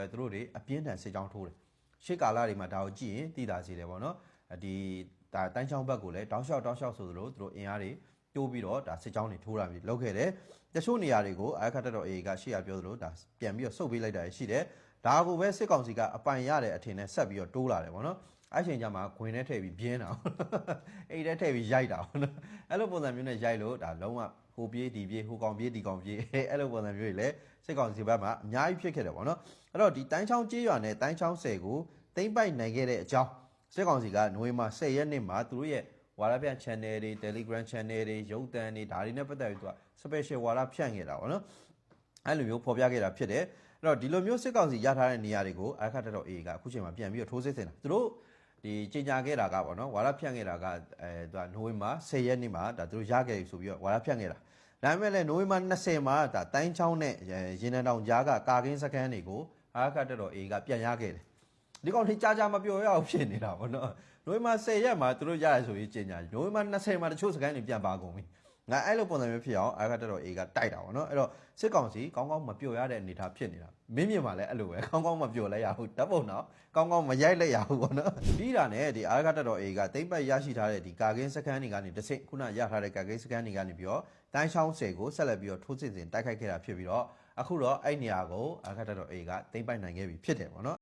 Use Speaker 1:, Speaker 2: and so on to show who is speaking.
Speaker 1: အတွက်သူတို့တွေအပြင်းထန်စစ်ကြောင်းထိုးတယ်ရှေ့ကာလတွေမှာဒါကိုကြည့်ရင်သိတာစီတယ်ပေါ့နော်ဒီဒါတန်းချောင်းဘက်ကိုလည်းတောင်းလျှောက်တောင်းလျှောက်ဆိုသလိုသူတို့အင်အားတွေတိုးပြီးတော့ဒါစစ်ကြောင်းတွေထိုးတာမျိုးလုပ်ခဲ့တယ်တချို့နေရာတွေကိုအာခတ်တော် AA ကရှေ့ရပြောသလိုဒါပြန်ပြီးတော့စုပ်ပေးလိုက်တာရှိတယ်ဒါကိုပဲစစ်ကောင်စီကအပိုင်ရတဲ့အထင်နဲ့ဆက်ပြီးတော့တိုးလာတယ်ပေါ့နော်အဲ့ချိန်ကျမှဂွင်ထဲထည့်ပြီးပြင်းတာအဲ့ထဲထည့်ပြီးရိုက်တာပေါ့နော်အဲ့လိုပုံစံမျိုးနဲ့ရိုက်လို့ဒါလုံးဝ ဟိုပြေးဒီပြေးဟိုကောင်ပြေးဒီကောင်ပြေးအဲ့လိုပုံစံမျိုးတွေလည်းစစ်ကောင်စီဘက်မှာအများကြီးဖြစ်ခဲ့တယ်ပေါ့နော်အဲ့တော့ဒီတိုင်းချောင်းကျေးရွာနဲ့တိုင်းချောင်းဆယ်ကိုတိမ့်ပိုက်နိုင်ခဲ့တဲ့အကြောင်းစစ်ကောင်စီကနိုဝင်ဘာ10ရက်နေ့မှာသူတို့ရဲ့ဝါရပြန့် channel တွေ Telegram channel တွေရုပ်သံတွေဒါတွေနဲ့ပတ်သက်ပြီးသူက special ဝါရဖြန့်ခဲ့တာပေါ့နော်အဲ့လိုမျိုးဖော်ပြခဲ့တာဖြစ်တယ်အဲ့တော့ဒီလိုမျိုးစစ်ကောင်စီရထားတဲ့နေရာတွေကိုအခက်တက်တော် AA ကအခုချိန်မှာပြန်ပြီးတော့ထိုးစစ်ဆင်တာသူတို့ ဒီကြေညာခဲ့တာကပေါ့နော်ဝါရဖြန့်ခဲ့တာကအဲသူကနိုဝင်ဘာ10ရက်နေ့မှာဒါသူတို့ရခဲ့ပြီဆိုပြီးတော့ဝါရဖြန့်ခဲ့တာဒါပေမဲ့လည်းနိုဝင်ဘာ20မှာဒါတိုင်းချောင်းနဲ့ရင်နံတောင်ကြားကကာကင်းစခန်းတွေကိုအခက်တက်တော် AA ကပြန်ရခဲ့တယ်ဒီကောင်ထိကြာကြာမပြောရအောင်ဖြစ်နေတာပေါ့နော်နိုဝင်ဘာ10ရက်မှာသူတို့ရတယ်ဆိုပြီးကြေညာနိုဝင်ဘာ20မှာတချို့စခန်းတွေပြန်ပါကုန်ပြီ ငါအဲ့လိုပုံစံမျိုးဖြစ်အောင်အခက်တက်တော် A ကတိုက်တာပေါ့နော်အဲ့တော့စစ်ကောင်စီကောင်းကောင်းမပြောရတဲ့အနေအထားဖြစ်နေတာမင်းမြင်မှာလည်းအဲ့လိုပဲကောင်းကောင်းမပြောလဲရဘူးဓာတ်ပုံတော့ကောင်းကောင်းမရိုက်လဲရဘူးပေါ့နော်ပြီးတာနဲ့ဒီအခက်တက်တော် A ကတိမ့်ပတ်ရရှိထားတဲ့ဒီကာကင်းစခန်းတွေကနေတစ်ဆင့်ခုနရထားတဲ့ကာကင်းစခန်းတွေကနေပြီးတော့တိုင်းချောင်းဆယ်ကိုဆက်လက်ပြီးတော့ထိုးစစ်ဆင်တိုက်ခိုက်ခဲ့တာဖြစ်ပြီးတော့အခုတော့အဲ့နေရာကိုအခက်တက်တော် A ကတိမ့်ပိုက်နိုင်ခဲ့ပြီဖြစ်တယ်ပေါ့နော်